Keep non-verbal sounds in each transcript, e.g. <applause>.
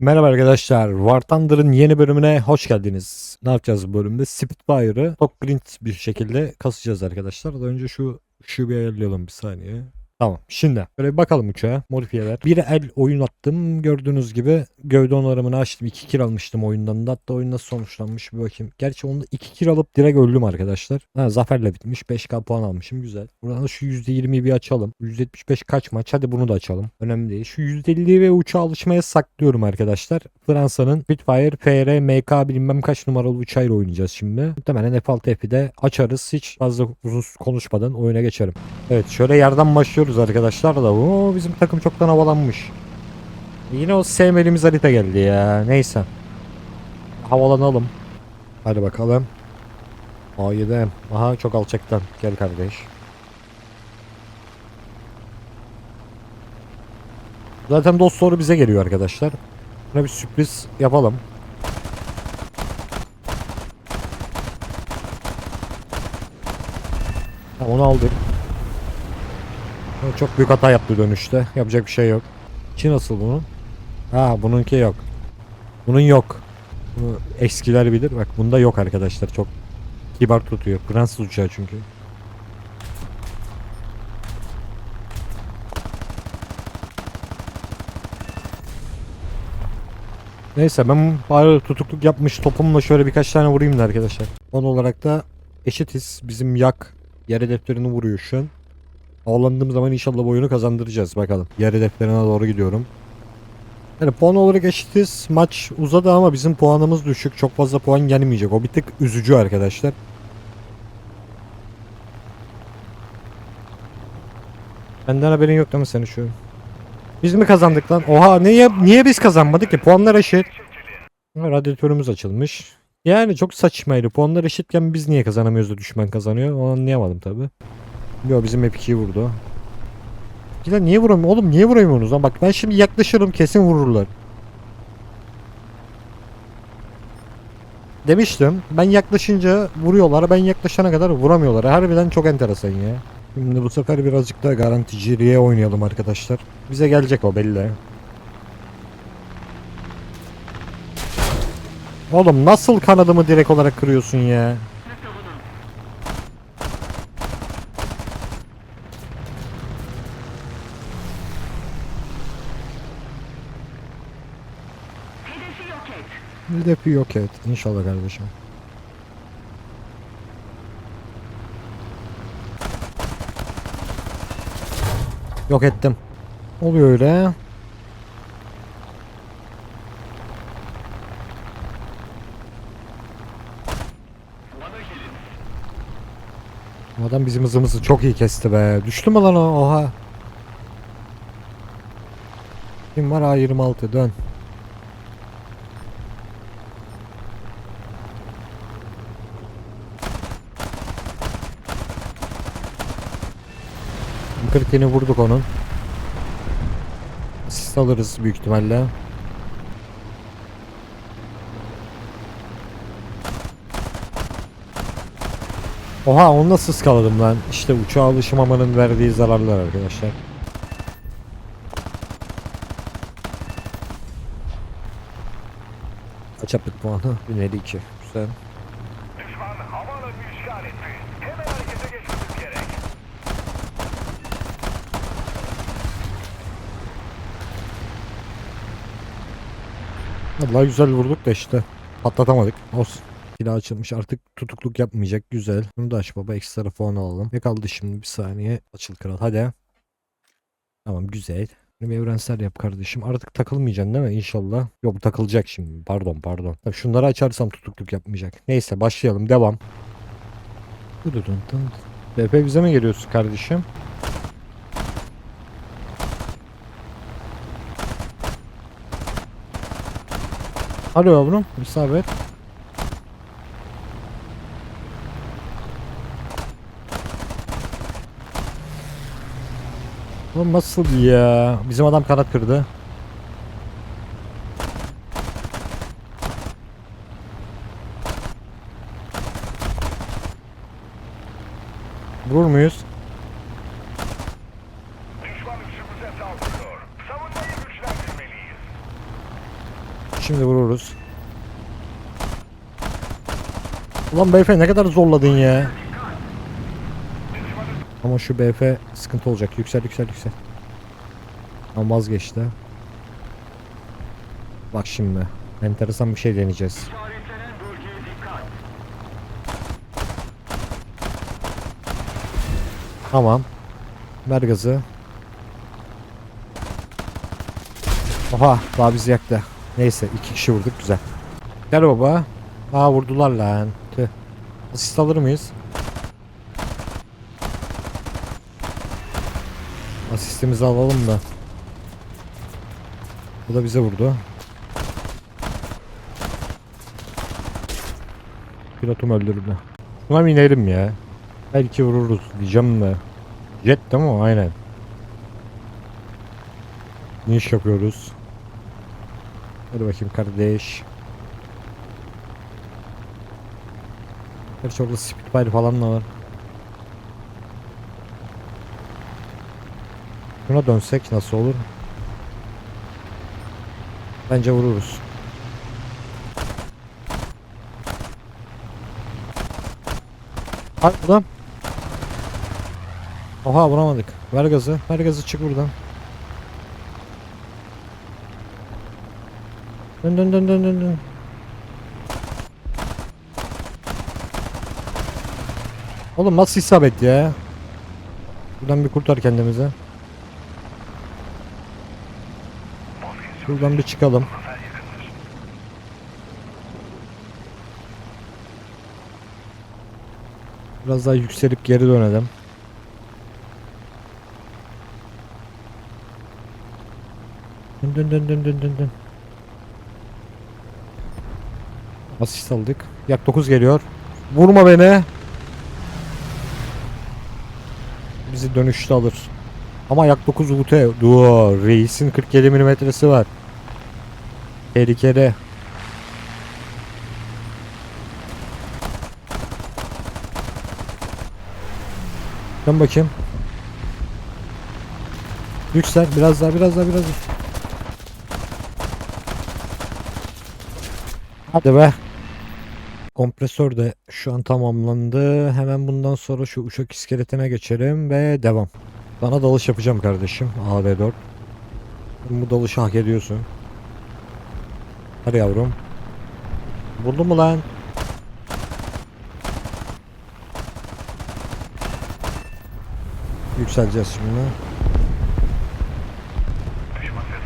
Merhaba arkadaşlar. War Thunder'ın yeni bölümüne hoş geldiniz. Ne yapacağız bu bölümde? Spitfire'ı çok print bir şekilde kasacağız arkadaşlar. Daha önce şu şu bir ayarlayalım bir saniye. Tamam. Şimdi böyle bakalım uçağa. Modifiyeler. Bir el oyun attım. Gördüğünüz gibi gövde onarımını açtım. 2 kill almıştım oyundan da. Hatta oyun nasıl sonuçlanmış bir bakayım. Gerçi onda 2 kill alıp direkt öldüm arkadaşlar. Ha, zaferle bitmiş. 5k puan almışım. Güzel. Buradan da şu %20'yi bir açalım. %75 kaç maç? Hadi bunu da açalım. Önemli değil. Şu %50'yi ve uçağa alışmaya saklıyorum arkadaşlar. Fransa'nın Spitfire FR MK bilmem kaç numaralı uçağıyla oynayacağız şimdi. Muhtemelen F6 F'i açarız. Hiç fazla uzun konuşmadan oyuna geçerim. Evet şöyle yerden başlıyoruz arkadaşlar da. Oo, bizim takım çoktan havalanmış. Yine o sevmediğimiz harita geldi ya. Neyse. Havalanalım. Hadi bakalım. A7M. Aha çok alçaktan. Gel kardeş. Zaten dost soru bize geliyor arkadaşlar. Buna bir sürpriz yapalım. Onu aldık. Çok büyük hata yaptı dönüşte. Yapacak bir şey yok. İçi nasıl bunun? Ha bununki yok. Bunun yok. Bunu eskiler bilir. Bak bunda yok arkadaşlar. Çok kibar tutuyor. Fransız uçağı çünkü. Neyse ben bari tutukluk yapmış topumla şöyle birkaç tane vurayım da arkadaşlar. Son olarak da eşitiz. Bizim yak yer hedeflerini vuruyor şu an. Havalandığım zaman inşallah bu oyunu kazandıracağız bakalım. Yer hedeflerine doğru gidiyorum. Yani puan olarak eşitiz. Maç uzadı ama bizim puanımız düşük. Çok fazla puan gelmeyecek. O bir tık üzücü arkadaşlar. Benden haberin yok değil mi senin şu? Biz mi kazandık lan? Oha niye niye biz kazanmadık ki? Puanlar eşit. Radyatörümüz açılmış. Yani çok saçmaydı. Puanlar eşitken biz niye kazanamıyoruz da düşman kazanıyor? Onu anlayamadım tabi. Yo bizim hep 2'yi vurdu. Giden niye vuramıyor? Oğlum niye vuramıyorsunuz lan? Bak ben şimdi yaklaşırım kesin vururlar. Demiştim. Ben yaklaşınca vuruyorlar. Ben yaklaşana kadar vuramıyorlar. Harbiden çok enteresan ya. Şimdi bu sefer birazcık daha garanticiliğe oynayalım arkadaşlar. Bize gelecek o belli. Oğlum nasıl kanadımı direkt olarak kırıyorsun ya? Hedefi yok et. Hedefi yok et. İnşallah kardeşim. Yok ettim. Oluyor öyle. Adam bizim hızımızı çok iyi kesti be. Düştü mü lan o? Oha. Kim var? A26 dön. Kritiğini vurduk onun. Asist alırız büyük ihtimalle. Oha onu nasıl ıskaladım lan? İşte uçağa alışmamanın verdiği zararlar arkadaşlar. Kaç yaptık puanı? 1052. Güzel. Vallahi güzel vurduk da işte patlatamadık. Olsun. Silah açılmış artık tutukluk yapmayacak. Güzel. Bunu da aç baba ekstra puan alalım. Ne kaldı şimdi bir saniye. Açıl kral hadi. Tamam güzel. Bunu bir evrensel yap kardeşim. Artık takılmayacaksın değil mi? İnşallah. Yok takılacak şimdi. Pardon pardon. Tabii şunları açarsam tutukluk yapmayacak. Neyse başlayalım. Devam. BP bize mi geliyorsun kardeşim? Alo yavrum. İsabet. Oğlum nasıl ya? Bizim adam kanat kırdı. Vurur muyuz? Düşman üstümüze saldırıyor. Savunmayı güçlendirmeliyiz. Şimdi vururuz. Ulan BF ne kadar zorladın ya. Ama şu BF sıkıntı olacak. Yüksel yüksel yüksel. Ama vazgeçti. Bak şimdi. Enteresan bir şey deneyeceğiz. Tamam. Ver gazı. Oha daha bizi yaktı. Neyse iki kişi vurduk güzel. Gel baba. Aa vurdular lan. Tüh. Asist alır mıyız? Asistimizi alalım da. Bu da bize vurdu. Pilotum öldürdü. Buna mı inerim ya? Belki vururuz diyeceğim de. Jet değil mi? Aynen. Ne iş yapıyoruz? Hadi bakayım kardeş. Gerçi orada Spitfire falan da var. Buna dönsek nasıl olur? Bence vururuz. Hadi buradan. Oha vuramadık. Ver gazı. Ver gazı çık buradan. Dön dön dön dön dön dön. Oğlum nasıl isabet ya? Buradan bir kurtar kendimizi. Buradan bir çıkalım. Biraz daha yükselip geri dönelim. Dön dön dön dön dön dön dön. Asist aldık. Yak 9 geliyor. Vurma beni. Bizi dönüşte alır. Ama yak 9 UT. Dur. Reis'in 47 milimetresi var. Tehlikeli. Dön bakayım. Yüksel. Biraz daha biraz daha biraz daha. Hadi be. Kompresör de şu an tamamlandı. Hemen bundan sonra şu uçak iskeletine geçelim ve devam. Sana dalış yapacağım kardeşim. AD4. Bu dalışı hak ediyorsun. Hadi yavrum. Buldun mu lan? Yükseleceğiz şimdi.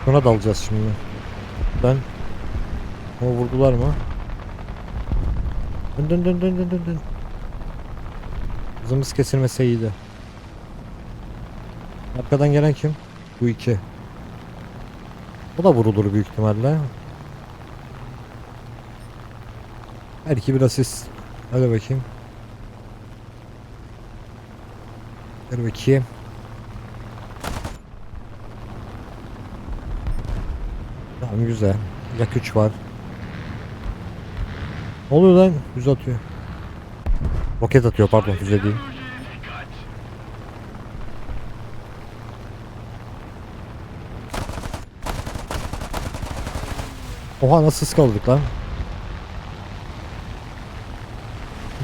Buna dalacağız şimdi. Ben. O vurdular mı? Dön dön dön dön dön dön dön. Hızımız kesilmese iyiydi. Arkadan gelen kim? Bu iki. O da vurulur büyük ihtimalle. Belki bir asist. Hadi bakayım. Hadi bakayım. Tamam güzel. Yak 3 var. Oluyor lan? Füze atıyor. Roket atıyor pardon füze değil. Oha nasıl ıskaladık lan?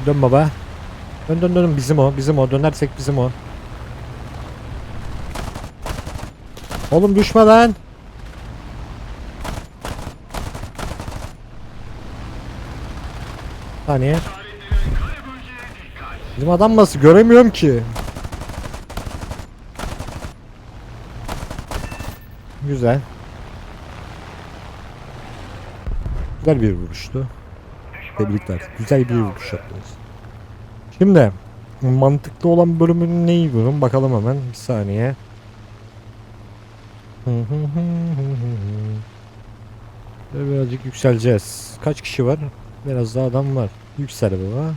Dön baba. Dön dön dön bizim o bizim o dönersek bizim o. Oğlum düşme lan. Saniye. Bizim adam nasıl göremiyorum ki. Güzel. Güzel bir vuruştu. Tebrikler. Güzel bir vuruş yaptınız. Şimdi mantıklı olan bölümün neyi bunun? Bakalım hemen. Bir saniye. Böyle birazcık yükseleceğiz. Kaç kişi var? Biraz daha adam var. Yüksel baba.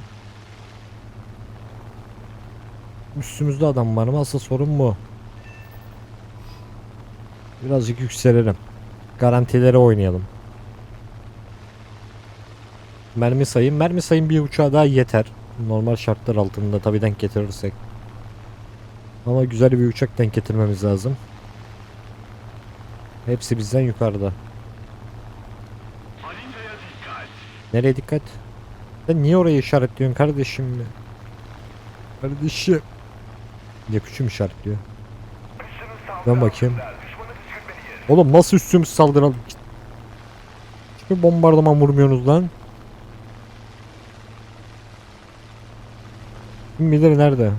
Üstümüzde adam var mı? Asıl sorun bu. Birazcık yükselelim. Garantilere oynayalım. Mermi sayım. Mermi sayım bir uçağa daha yeter. Normal şartlar altında tabi denk getirirsek. Ama güzel bir uçak denk getirmemiz lazım. Hepsi bizden yukarıda. Nereye dikkat? Sen niye orayı işaretliyorsun kardeşim? Kardeşim. Niye küçüğüm işaretliyor? Ben bakayım. Oğlum nasıl üstümüz saldıralım? Hiçbir bombardıman vurmuyorsunuz lan. Kim bilir nerede?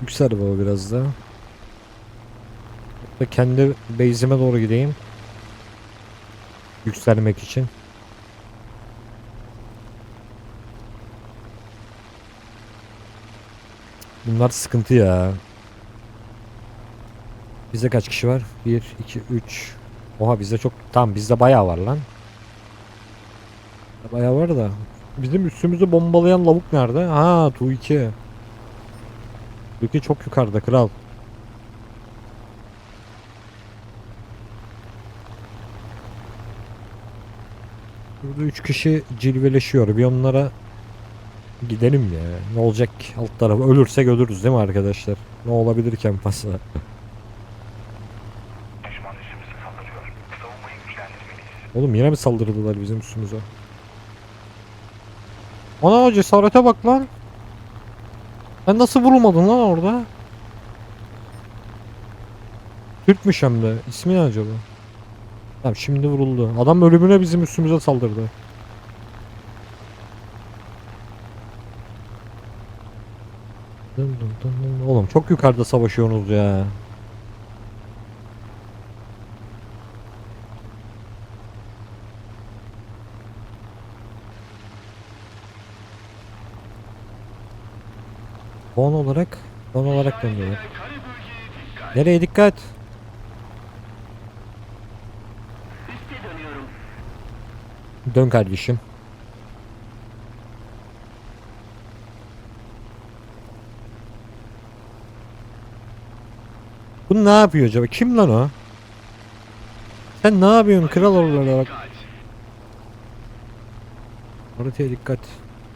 Yüksel baba biraz da. Kendi base'ime doğru gideyim. Yükselmek için. Bunlar sıkıntı ya. Bizde kaç kişi var? 1, 2, 3. Oha bizde çok... Tamam bizde bayağı var lan. Bayağı var da. Bizim üstümüzü bombalayan lavuk nerede? Ha Tu 2. Tu 2 çok yukarıda kral. Burada 3 kişi cilveleşiyor. Bir onlara Gidelim ya. Ne olacak alt tarafı? Ölürsek ölürüz değil mi arkadaşlar? Ne olabilir ki güçlendirmeliyiz. Oğlum yine mi saldırdılar bizim üstümüze? Ana cesarete bak lan. Sen nasıl vurulmadın lan orada? Türkmüş hem de. İsmi ne acaba? Tamam şimdi vuruldu. Adam ölümüne bizim üstümüze saldırdı. Oğlum çok yukarıda savaşıyorsunuz ya. Puan olarak puan olarak dikkat. Nereye dikkat? Dön kardeşim. Bu ne yapıyor acaba? Kim lan o? Sen ne yapıyorsun kral olarak? Haritaya dikkat.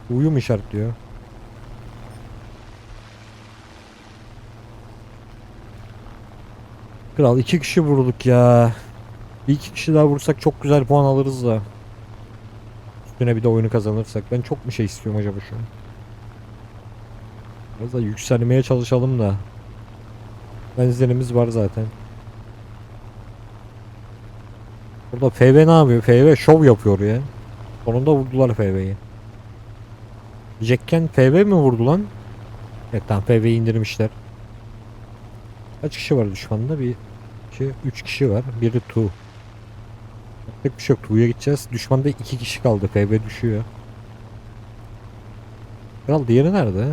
Uyum işaretliyor. Kral iki kişi vurduk ya. Bir iki kişi daha vursak çok güzel puan alırız da. Üstüne bir de oyunu kazanırsak. Ben çok mu şey istiyorum acaba şu an? Biraz da yükselmeye çalışalım da. Benzerimiz var zaten. Burada FV ne yapıyor? FV şov yapıyor ya. Sonunda vurdular FV'yi. Jekken FV mi vurdu lan? Evet tamam FV'yi indirmişler. Kaç kişi var düşmanda? Bir, iki, üç kişi var. Biri Tu. Yapacak bir şey yok. Tu'ya gideceğiz. Düşmanda iki kişi kaldı. FV düşüyor. Kral diğeri nerede?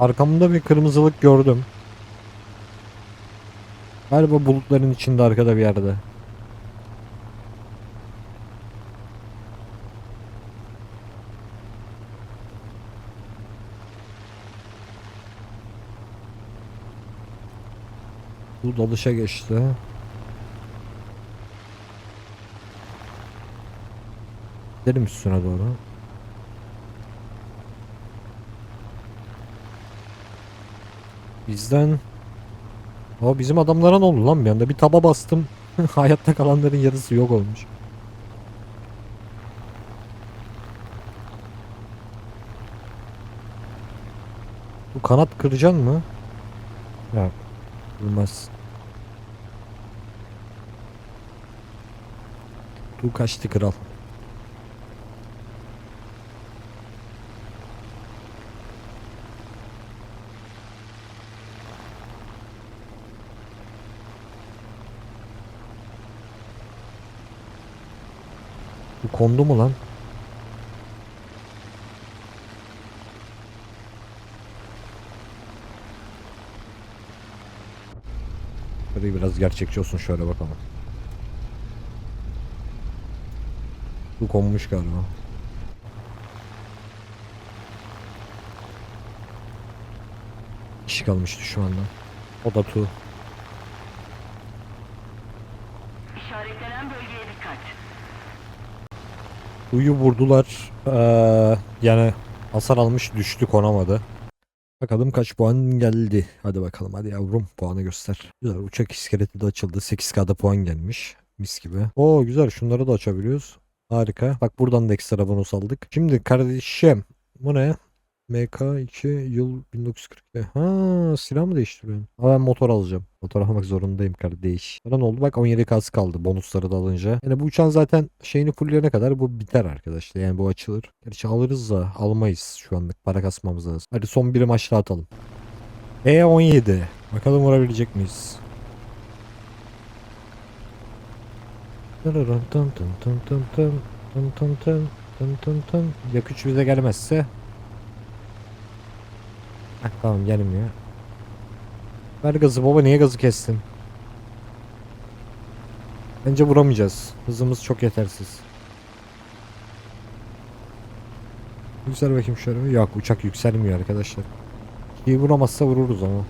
Arkamda bir kırmızılık gördüm. Galiba bulutların içinde arkada bir yerde. Bu dalışa geçti. Gidelim üstüne doğru. Bizden o bizim adamlara ne oldu lan bir anda? Bir taba bastım. <laughs> Hayatta kalanların yarısı yok olmuş. Bu kanat kıracaksın mı? Ya Olmaz. Bu kaçtı kral. Kondu mu lan? Hadi biraz gerçekçi olsun şöyle bakalım. Bu konmuş galiba. Kişi kalmış düşmandan. O da tu. Uyu vurdular. Ee, yani hasar almış düştü konamadı. Bakalım kaç puan geldi. Hadi bakalım hadi yavrum puanı göster. Güzel uçak iskeleti de açıldı. 8K'da puan gelmiş. Mis gibi. Oo güzel şunları da açabiliyoruz. Harika. Bak buradan da ekstra bonus aldık. Şimdi kardeşim bu ne? MK2 yıl 1942. Ha silah mı değiştiriyorsun? Ama ben motor alacağım. Motor almak zorundayım kardeş. Bana ne oldu? Bak 17 kası kaldı bonusları da alınca. Yani bu uçağın zaten şeyini fullleyene kadar bu biter arkadaşlar. Yani bu açılır. Gerçi alırız da almayız şu anlık. Para kasmamız lazım. Hadi son bir maç daha atalım. E17. Bakalım vurabilecek miyiz? Tın tın tın tın tın tın tın tın tın tın tın tın. Yak 3 bize gelmezse Heh, tamam gelmiyor. Ver gazı baba niye gazı kestin? Bence vuramayacağız. Hızımız çok yetersiz. Yüksel bakayım şöyle. Yok uçak yükselmiyor arkadaşlar. İyi vuramazsa vururuz ama.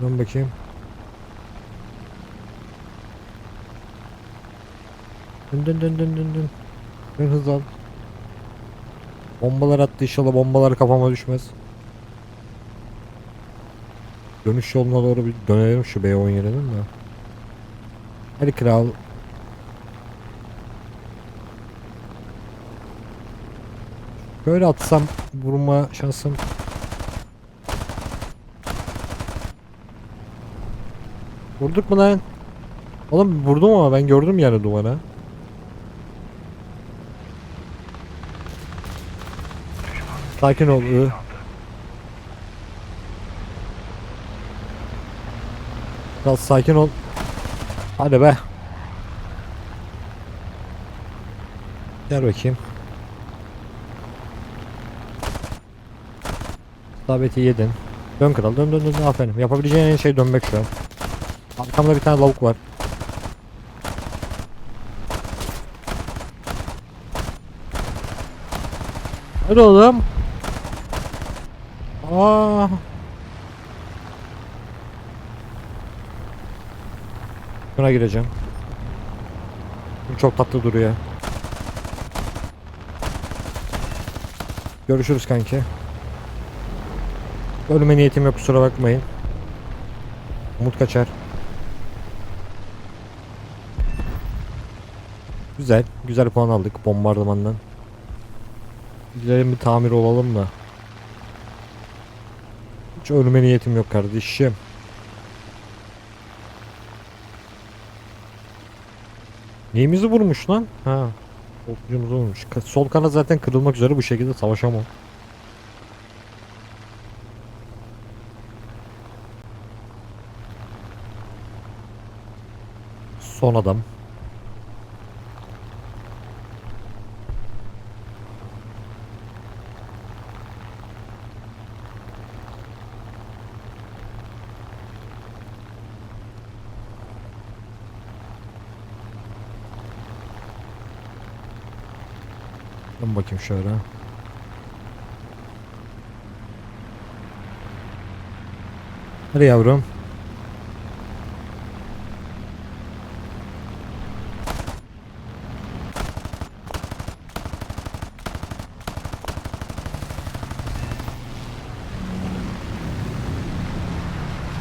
Dön bakayım. Dön dön dön dön dön dön. Dön hız al. Bombalar attı inşallah bombalar kafama düşmez. Dönüş yoluna doğru bir dönelim şu B17'den de. Hadi kral. Böyle atsam vurma şansım. Vurduk mu lan? Oğlum vurdum ama ben gördüm yani dumana. Sakin ol. ı. Biraz sakin ol. Hadi be. Gel bakayım. Sabiti yedin. Dön kral dön dön dön aferin. Yapabileceğin en şey dönmek şu an. Arkamda bir tane lavuk var. Hadi oğlum. Aa. Buna gireceğim. Çok tatlı duruyor. Görüşürüz kanki. Ölüme niyetim yok kusura bakmayın. Umut kaçar. Güzel. Güzel puan aldık bombardımandan. Gidelim bir tamir olalım da. Hiç ölüme niyetim yok kardeşim. Neyimizi vurmuş lan? Ha. Okçumuzu vurmuş. Sol kanat zaten kırılmak üzere bu şekilde savaşamam. Son adam. Dön bakayım şöyle. Hadi yavrum.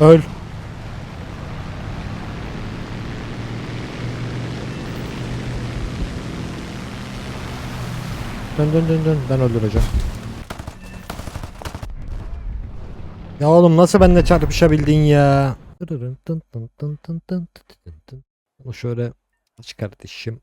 Öl. Dön dön dön dön ben öldüreceğim. Ya oğlum nasıl benimle çarpışabildin ya? Bunu şöyle aç kardeşim.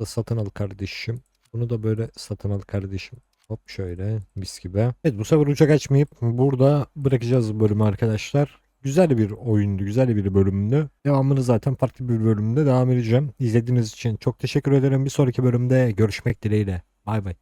Da satın al kardeşim. Bunu da böyle satın al kardeşim. Hop şöyle mis gibi. Evet bu sefer uçak açmayıp burada bırakacağız bölümü arkadaşlar. Güzel bir oyundu, güzel bir bölümdü. Devamını zaten farklı bir bölümde devam edeceğim. İzlediğiniz için çok teşekkür ederim. Bir sonraki bölümde görüşmek dileğiyle. Bay bay.